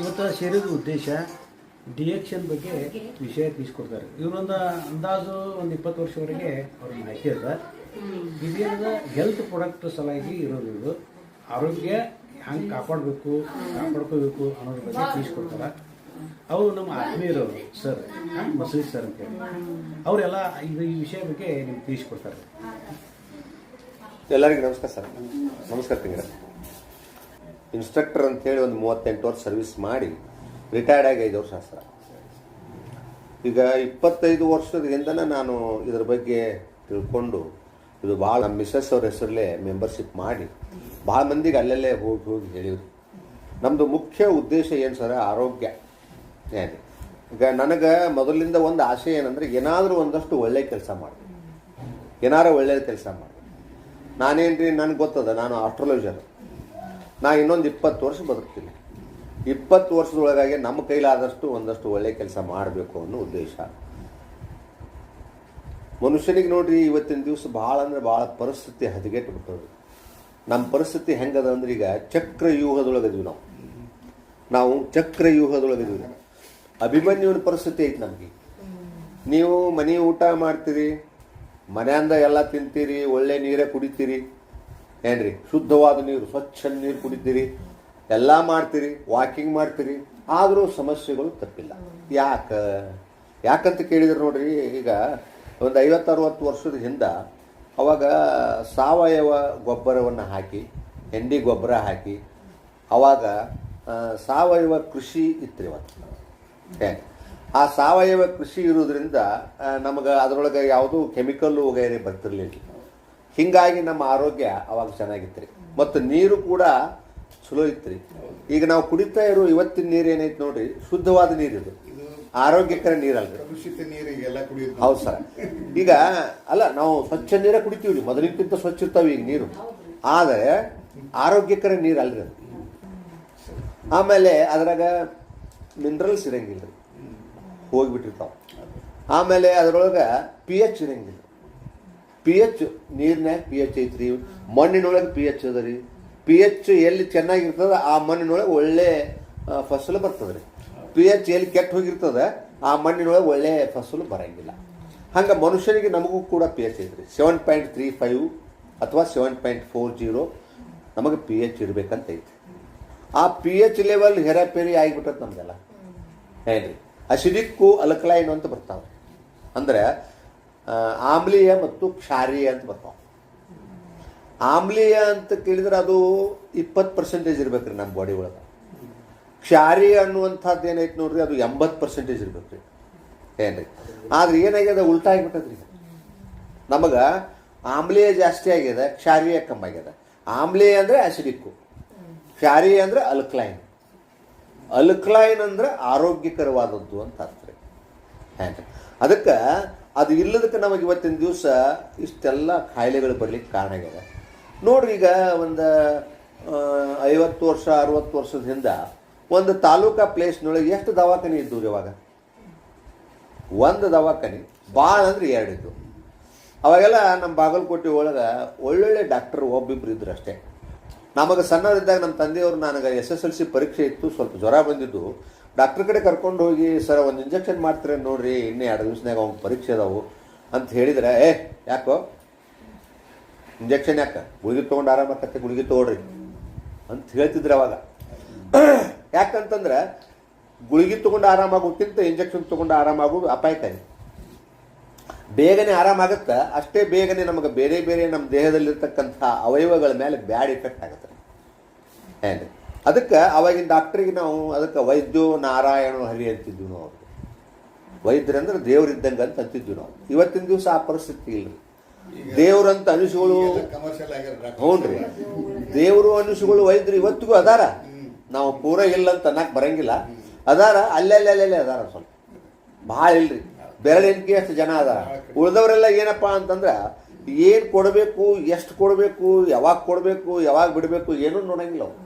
ಇವತ್ತು ಸೇರಿದ ಉದ್ದೇಶ ಡಿಎಕ್ಷನ್ ಬಗ್ಗೆ ವಿಷಯ ತಿಳಿಸ್ಕೊಡ್ತಾರೆ. ಇವರೊಂದು ಅಂದಾಜು ಒಂದು ಇಪ್ಪತ್ತು ವರ್ಷವರೆಗೆ ಅವ್ರ ಮಾಹಿತಿ ಅದ. ಇದೇನದ ಹೆಲ್ತ್ ಪ್ರಾಡಕ್ಟ್ ಸಲಾಗಿ ಇರೋದು ಇದು ಆರೋಗ್ಯ ಹೆಂಗೆ ಕಾಪಾಡಬೇಕು, ಕಾಪಾಡ್ಕೋಬೇಕು ಅನ್ನೋದ್ರ ಬಗ್ಗೆ ತಿಳಿಸ್ಕೊಡ್ತಾರೆ. ಅವರು ನಮ್ಮ ಆತ್ಮೀಯರು ಸರ್ ಮಸೂದಿ ಸರ್ ಅಂತೇಳಿ ಅವರೆಲ್ಲ ಇದು ಈ ವಿಷಯ ಬಗ್ಗೆ ನಿಮ್ಗೆ ತಿಳಿಸ್ಕೊಡ್ತಾರೆ. ಎಲ್ಲರಿಗೂ ನಮಸ್ಕಾರ ಸರ್ ನಮಸ್ಕಾರ ತಿಂಗ್ರ ಇನ್ಸ್ಟ್ರಕ್ಟರ್ ಅಂತೇಳಿ ಒಂದು ಮೂವತ್ತೆಂಟು ವರ್ಷ ಸರ್ವಿಸ್ ಮಾಡಿ ರಿಟೈರ್ಡ್ ಆಗಿ ಐದು ವರ್ಷ ಸರ್. ಈಗ ಇಪ್ಪತ್ತೈದು ವರ್ಷದ ನಾನು ಇದ್ರ ಬಗ್ಗೆ ತಿಳ್ಕೊಂಡು ಇದು ಭಾಳ ನಮ್ಮ ಮಿಸ್ಸಸ್ ಅವ್ರ ಹೆಸರಲ್ಲೇ ಮೆಂಬರ್ಶಿಪ್ ಮಾಡಿ ಭಾಳ ಮಂದಿಗೆ ಅಲ್ಲಲ್ಲೇ ಹೋಗಿ ಹೋಗಿ ಹೇಳಿದ್ರು ನಮ್ಮದು ಮುಖ್ಯ ಉದ್ದೇಶ ಏನು ಸರ್? ಆರೋಗ್ಯ. ಏನು? ಈಗ ನನಗೆ ಮೊದಲಿಂದ ಒಂದು ಆಸೆ ಏನಂದ್ರೆ ಏನಾದರೂ ಒಂದಷ್ಟು ಒಳ್ಳೆಯ ಕೆಲಸ ಮಾಡಿ ಏನಾರ ಒಳ್ಳೆಯ ಕೆಲಸ ಮಾಡಿ ನಾನೇನು ರೀ ನನಗೆ ಗೊತ್ತದ, ನಾನು ಆಸ್ಟ್ರಾಲಜರ್ ನಾ ಇನ್ನೊಂದು ಇಪ್ಪತ್ತು ವರ್ಷ ಬದುಕ್ತೀನಿ. ಇಪ್ಪತ್ತು ವರ್ಷದೊಳಗಾಗಿ ನಮ್ಮ ಕೈಲಾದಷ್ಟು ಒಂದಷ್ಟು ಒಳ್ಳೆ ಕೆಲಸ ಮಾಡಬೇಕು ಅನ್ನೋ ಉದ್ದೇಶ. ಮನುಷ್ಯನಿಗೆ ನೋಡ್ರಿ, ಇವತ್ತಿನ ದಿವಸ ಭಾಳ ಅಂದ್ರೆ ಭಾಳ ಪರಿಸ್ಥಿತಿ ಹದಗೆಟ್ಟು ಬಿಟ್ಟವ್ರಿ ನಮ್ಮ ಪರಿಸ್ಥಿತಿ ಹೆಂಗದ ಅಂದ್ರೆ ಈಗ ಚಕ್ರ ವ್ಯೂಹದೊಳಗದೀವಿ ನಾವು. ನಾವು ಚಕ್ರ ವ್ಯೂಹದೊಳಗದೀವಿ ಅಭಿಮನ್ಯುವಿನ ಪರಿಸ್ಥಿತಿ ಐತಿ ನಮಗೆ. ನೀವು ಮನೆ ಊಟ ಮಾಡ್ತೀರಿ, ಮನೆಯಿಂದ ಎಲ್ಲ ತಿಂತೀರಿ, ಒಳ್ಳೆ ನೀರೇ ಕುಡಿತೀರಿ ಏನ್ರಿ? ಶುದ್ಧವಾದ ನೀರು, ಸ್ವಚ್ಛ ನೀರು ಕುಡಿತೀರಿ, ಎಲ್ಲ ಮಾಡ್ತೀರಿ ವಾಕಿಂಗ್ ಮಾಡ್ತೀರಿ, ಆದರೂ ಸಮಸ್ಯೆಗಳು ತಪ್ಪಿಲ್ಲ. ಯಾಕ? ಯಾಕಂತ ಕೇಳಿದ್ರು ನೋಡ್ರಿ, ಈಗ ಒಂದು ಐವತ್ತು ಅರವತ್ತು ವರ್ಷದ ಹಿಂದೆ ಅವಾಗ ಸಾವಯವ ಗೊಬ್ಬರವನ್ನು ಹಾಕಿ, ಹೆಂಡಿ ಗೊಬ್ಬರ ಹಾಕಿ, ಅವಾಗ ಸಾವಯವ ಕೃಷಿ ಇತ್ತು ಇವತ್ತು. ಆ ಸಾವಯವ ಕೃಷಿ ಇರೋದ್ರಿಂದ ನಮಗೆ ಅದರೊಳಗೆ ಯಾವುದೂ ಕೆಮಿಕಲ್ಲು ವಗೈರೆ ಬರ್ತಿರ್ಲಿಲ್ಲ. ಹಿಂಗಾಗಿ ನಮ್ಮ ಆರೋಗ್ಯ ಅವಾಗ ಚೆನ್ನಾಗಿತ್ತು ಮತ್ತು ನೀರು ಕೂಡ ಚಲೋ ಇತ್ತು ಈಗ ನಾವು ಕುಡಿತಾ ಇರೋ ಇವತ್ತಿನ ನೀರು ಏನೈತೆ ನೋಡ್ರಿ ಶುದ್ಧವಾದ ನೀರು ಇದು. ಆರೋಗ್ಯಕರ ನೀರಲ್ಲ ಹೌದು ಸರ್. ಈಗ ಅಲ್ಲ ನಾವು ಸ್ವಚ್ಛ ನೀರೇ ಕುಡಿತೀವಿ ಮೊದಲಿನಕ್ಕಿಂತ ಸ್ವಚ್ಛ ಇರ್ತಾವೆ ಈಗ ನೀರು. ಆದರೆ ಆರೋಗ್ಯಕರ ನೀರು ಅಲ್ರಿ ಅದು. ಆಮೇಲೆ ಅದ್ರಾಗ ಮಿನರಲ್ಸ್ ಇರಂಗಿಲ್ಲ ರೀ ಹೋಗ್ಬಿಟ್ಟಿರ್ತಾವ. ಆಮೇಲೆ ಅದರೊಳಗೆ ಪಿ ಎಚ್ ಇರಂಗಿಲ್ಲ ಪಿ ಎಚ್ ನೀರಿನಾಗ ಪಿ ಎಚ್ ಐತ್ರಿ ಮಣ್ಣಿನೊಳಗೆ ಪಿ ಎಚ್ ಅದ ರೀ. ಪಿ ಎಚ್ ಎಲ್ಲಿ ಚೆನ್ನಾಗಿರ್ತದ ಆ ಮಣ್ಣಿನೊಳಗೆ ಒಳ್ಳೆ ಫಸಲು ಬರ್ತದೆ ರೀ ಪಿ ಎಚ್ ಎಲ್ಲಿ ಕೆಟ್ಟ ಹೋಗಿರ್ತದ ಆ ಮಣ್ಣಿನೊಳಗೆ ಒಳ್ಳೆ ಫಸಲು ಬರಂಗಿಲ್ಲ. ಹಂಗೆ ಮನುಷ್ಯನಿಗೆ ನಮಗೂ ಕೂಡ ಪಿ ಎಚ್ ಐತ್ರಿ. ಸೆವೆನ್ ಪಾಯಿಂಟ್ ತ್ರೀ ಫೈವ್ ಅಥವಾ ಸೆವೆನ್ ಪಾಯಿಂಟ್ ಫೋರ್ ಜೀರೋ ನಮಗೆ ಪಿ ಎಚ್ ಇರ್ಬೇಕಂತ ಐತಿ ಆ ಪಿ ಎಚ್ ಲೆವೆಲ್ ಹೆರಾಪೇರಿ ಆಗಿಬಿಟ್ಟದ ನಮ್ದೆಲ್ಲ. ಹೇಳ್ರಿ ಅಸಿಡಿಕ್ಕು ಅಲ್ಕಲೈನ್ ಅಂತ ಬರ್ತಾವೆ ಅಂದ್ರೆ ಆಮ್ಲೀಯ ಮತ್ತು ಕ್ಷಾರೀಯ ಅಂತ ಬರ್ತಾವೆ. ಆಮ್ಲೀಯ ಅಂತ ಕೇಳಿದ್ರೆ ಅದು ಇಪ್ಪತ್ತು ಪರ್ಸೆಂಟೇಜ್ ಇರ್ಬೇಕ್ರಿ ನಮ್ಮ ಬಾಡಿ ಒಳಗೆ. ಕ್ಷಾರೀಯ ಅನ್ನುವಂಥದ್ದು ಏನೈತೆ ನೋಡ್ರಿ, ಅದು ಎಂಬತ್ತು ಪರ್ಸೆಂಟೇಜ್ ಇರ್ಬೇಕ್ರಿ. ಏನ್ರಿ? ಆದ್ರೆ ಏನಾಗ್ಯದ? ಉಲ್ಟಾ ಆಗಿಬಿಟ್ಟದ್ರಿ. ನಮಗೆ ಆಮ್ಲೀಯ ಜಾಸ್ತಿ ಆಗ್ಯದ, ಕ್ಷಾರೀಯ ಕಮ್ಮಿ ಆಗ್ಯದ. ಆಮ್ಲೀಯ ಅಂದ್ರೆ ಆ್ಯಸಿಡಿಕ್ಕು ಕ್ಷಾರೀಯ ಅಂದ್ರೆ ಅಲ್ಕ್ಲೈನ್ ಅಲ್ಕ್ಲೈನ್ ಅಂದ್ರೆ ಆರೋಗ್ಯಕರವಾದದ್ದು ಅಂತ ಅರ್ಥ ರೀ. ಅದಕ್ಕೆ ಅದು ಇಲ್ಲದಕ್ಕೆ ನಮಗೆ ಇವತ್ತಿನ ದಿವಸ ಇಷ್ಟೆಲ್ಲ ಕಾಯಿಲೆಗಳು ಬರಲಿಕ್ಕೆ ಕಾರಣ ಆಗ್ಯದ. ನೋಡ್ರಿ ಈಗ ಒಂದು ಐವತ್ತು ವರ್ಷ, ಅರವತ್ತು ವರ್ಷದ ಹಿಂದೆ ಒಂದು ತಾಲೂಕಾ ಪ್ಲೇಸ್ನೊಳಗೆ ಎಷ್ಟು ದವಾಖಾನೆ ಇದ್ದವು ಇವಾಗ ಒಂದು ದವಾಖಾನೆ ಭಾಳ ಅಂದ್ರೆ ಎರಡು ಅವಾಗೆಲ್ಲ ನಮ್ಮ ಬಾಗಲಕೋಟೆ ಒಳಗೆ ಒಳ್ಳೊಳ್ಳೆ ಡಾಕ್ಟರ್ ಒಬ್ಬಿಬ್ರು ಇದ್ರು ಅಷ್ಟೇ. ನಮಗೆ ಸಣ್ಣವರಿದ್ದಾಗ ನಮ್ಮ ತಂದೆಯವರು ನನಗೆ ಎಸ್ ಎಸ್ ಎಲ್ ಸಿ ಪರೀಕ್ಷೆ ಇತ್ತು, ಸ್ವಲ್ಪ ಜ್ವರ ಬಂದಿದ್ದು. ಡಾಕ್ಟರ್ ಕಡೆ ಕರ್ಕೊಂಡು ಹೋಗಿ, ಸರ್, ಒಂದು ಇಂಜೆಕ್ಷನ್ ಮಾಡ್ತಾರೆ ನೋಡ್ರಿ, ಇನ್ನೇ ಎರಡು ದಿವ್ಸನಾಗ ಅವ್ನು ಪರೀಕ್ಷೆ ಅದಾವು ಅಂತ ಹೇಳಿದ್ರೆ, ಏ, ಯಾಕೋ? ಇಂಜೆಕ್ಷನ್ ಯಾಕೆ? ಗುಳಿಗೆ ತೊಗೊಂಡು ಆರಾಮಾಕತ್ತೆ ಗುಳಿಗೆ ತೊಗೊಳ್ರಿ ಅಂತ ಹೇಳ್ತಿದ್ರು ಅವಾಗ. ಯಾಕಂತಂದ್ರೆ, ಗುಳಿಗೆ ತೊಗೊಂಡು ಆರಾಮಾಗೋಕ್ಕಿಂತ ಇಂಜೆಕ್ಷನ್ ತೊಗೊಂಡು ಆರಾಮಾಗೋದು ಅಪಾಯಕಾರಿ. ಬೇಗನೆ ಆರಾಮಾಗುತ್ತೆ ಅಷ್ಟೇ ಬೇಗನೆ ನಮಗೆ ಬೇರೆ ಬೇರೆ ನಮ್ಮ ದೇಹದಲ್ಲಿರ್ತಕ್ಕಂಥ ಅವಯವಗಳ ಮೇಲೆ ಬ್ಯಾಡ್ ಇಫೆಕ್ಟ್ ಆಗುತ್ತೆ. ಏನ್ರಿ? ಅದಕ್ಕೆ ಅವಾಗಿನ ಡಾಕ್ಟ್ರಿಗೆ ನಾವು ಅದಕ್ಕೆ ವೈದ್ಯೋ ನಾರಾಯಣ ಹರಿ ಅಂತಿದ್ವಿ ನಾವು ವೈದ್ಯರಂದ್ರೆ ದೇವರಿದ್ದಂಗೆ ಅಂತ ಅಂತಿದ್ವಿ ನಾವು. ಇವತ್ತಿನ ದಿವಸ ಆ ಪರಿಸ್ಥಿತಿ ಇಲ್ಲ. ದೇವ್ರಂತ ಅನಿಸುಗಳು ಆಗ್ಯಾರ ಹ್ಞೂನ್ರಿ ದೇವರು ಅನಿಸುಗಳು ವೈದ್ಯರು ಇವತ್ತಿಗೂ ಅದಾರ. ನಾವು ಪೂರ ಇಲ್ಲ ಅಂತ ಅನ್ನಕ್ ಬರಂಗಿಲ್ಲ. ಅದಾರ ಅಲ್ಲೆಲ್ಲ ಅಲ್ಲೆಲ್ಲೇ ಅದಾರ ಸ್ವಲ್ಪ. ಭಾಳ ಇಲ್ರಿ. ಬೆರಳೆಣಿಕೆ ಅಷ್ಟು ಜನ ಅದಾರ. ಉಳಿದವರೆಲ್ಲ ಏನಪ್ಪ ಅಂತಂದ್ರೆ ಏನು ಕೊಡಬೇಕು ಎಷ್ಟು ಕೊಡಬೇಕು ಯಾವಾಗ ಕೊಡಬೇಕು ಯಾವಾಗ ಬಿಡಬೇಕು ಏನೂ ನೋಡಂಗಿಲ್ಲ ಅವ್ರು.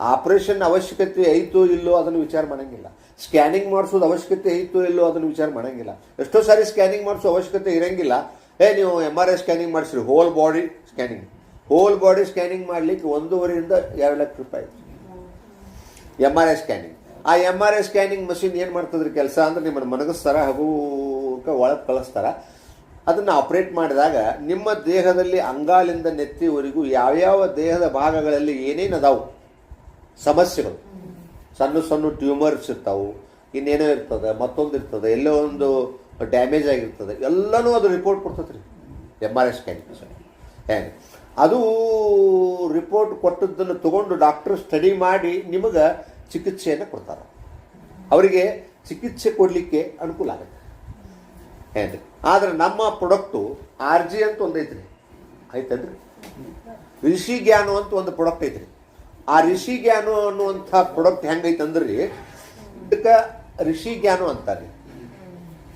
ಆಪರೇಷನ್ ಅವಶ್ಯಕತೆ ಐತೋ ಇಲ್ಲೋ ಅದನ್ನು ವಿಚಾರ ಮಾಡಂಗಿಲ್ಲ. ಸ್ಕ್ಯಾನಿಂಗ್ ಮಾಡಿಸೋದು ಅವಶ್ಯಕತೆ ಐತೋ ಇಲ್ಲೋ ಅದನ್ನು ವಿಚಾರ ಮಾಡಂಗಿಲ್ಲ. ಎಷ್ಟೋ ಸಾರಿ ಸ್ಕ್ಯಾನಿಂಗ್ ಮಾಡಿಸೋ ಅವಶ್ಯಕತೆ ಇರಂಗಿಲ್ಲ. ಏ, ನೀವು M R I scanning ಮಾಡಿಸ್ರಿ. Whole body scanning whole body scanning ಮಾಡ್ಲಿಕ್ಕೆ ಒಂದೂವರೆಯಿಂದ ಎರಡು ಲಕ್ಷ ರೂಪಾಯಿ ಎಂ ಆರ್ ಐ ಸ್ಕ್ಯಾನಿಂಗ್ ಆ M R I scanning machine ಏನು ಮಾಡ್ತದ್ರಿ ಕೆಲಸ ಅಂದ್ರೆ ನಿಮ್ಮನ್ನು ಮನಗಿಸ್ತಾರ ಹಗುಕ ಒಳಗೆ ಕಳಿಸ್ತಾರ. ಅದನ್ನು ಆಪ್ರೇಟ್ ಮಾಡಿದಾಗ ನಿಮ್ಮ ದೇಹದಲ್ಲಿ ಅಂಗಾಲಿಂದ ನೆತ್ತಿವರೆಗೂ ಯಾವ್ಯಾವ ದೇಹದ ಭಾಗಗಳಲ್ಲಿ ಏನೇನು ಅದಾವು? ಸಮಸ್ಯೆಗಳು. ಸಣ್ಣ ಸಣ್ಣ ಟ್ಯೂಮರ್ಸ್ ಇರ್ತಾವೆ, ಇನ್ನೇನೋ ಇರ್ತದೆ, ಮತ್ತೊಂದು ಇರ್ತದೆ, ಎಲ್ಲೋ ಒಂದು ಡ್ಯಾಮೇಜ್ ಆಗಿರ್ತದೆ, ಎಲ್ಲನೂ ಅದು ರಿಪೋರ್ಟ್ ಕೊಡ್ತದೆ ರೀ ಎಂ ಆರ್ ಐ ಸ್ಕ್ಯಾನ್ ಹೇಗೆ ಅದು ರಿಪೋರ್ಟ್ ಕೊಟ್ಟದ್ದನ್ನು ತಗೊಂಡು ಡಾಕ್ಟರ್ ಸ್ಟಡಿ ಮಾಡಿ ನಿಮಗೆ ಚಿಕಿತ್ಸೆಯನ್ನು ಕೊಡ್ತಾರೆ. ಅವರಿಗೆ ಚಿಕಿತ್ಸೆ ಕೊಡಲಿಕ್ಕೆ ಅನುಕೂಲ ಆಗುತ್ತೆ. ಹೇಳಿ ಆದರೆ ನಮ್ಮ ಪ್ರೊಡಕ್ಟು ಆರ್ ಜಿ ಅಂತ ಒಂದು ಐತ್ರಿ ರಿಷಿ ಜ್ಞಾನ ಅಂತ ಒಂದು ಪ್ರೊಡಕ್ಟ್ ಐತ್ರಿ. ಆ ಋಷಿ ಜ್ಞಾನ ಅನ್ನುವಂಥ ಪ್ರಾಡಕ್ಟ್ ಹೆಂಗೈತೆ ಅಂದ್ರಿ? ಇದಕ್ಕೆ ಋಷಿ ಜ್ಞಾನ ಅಂತಾರೆ.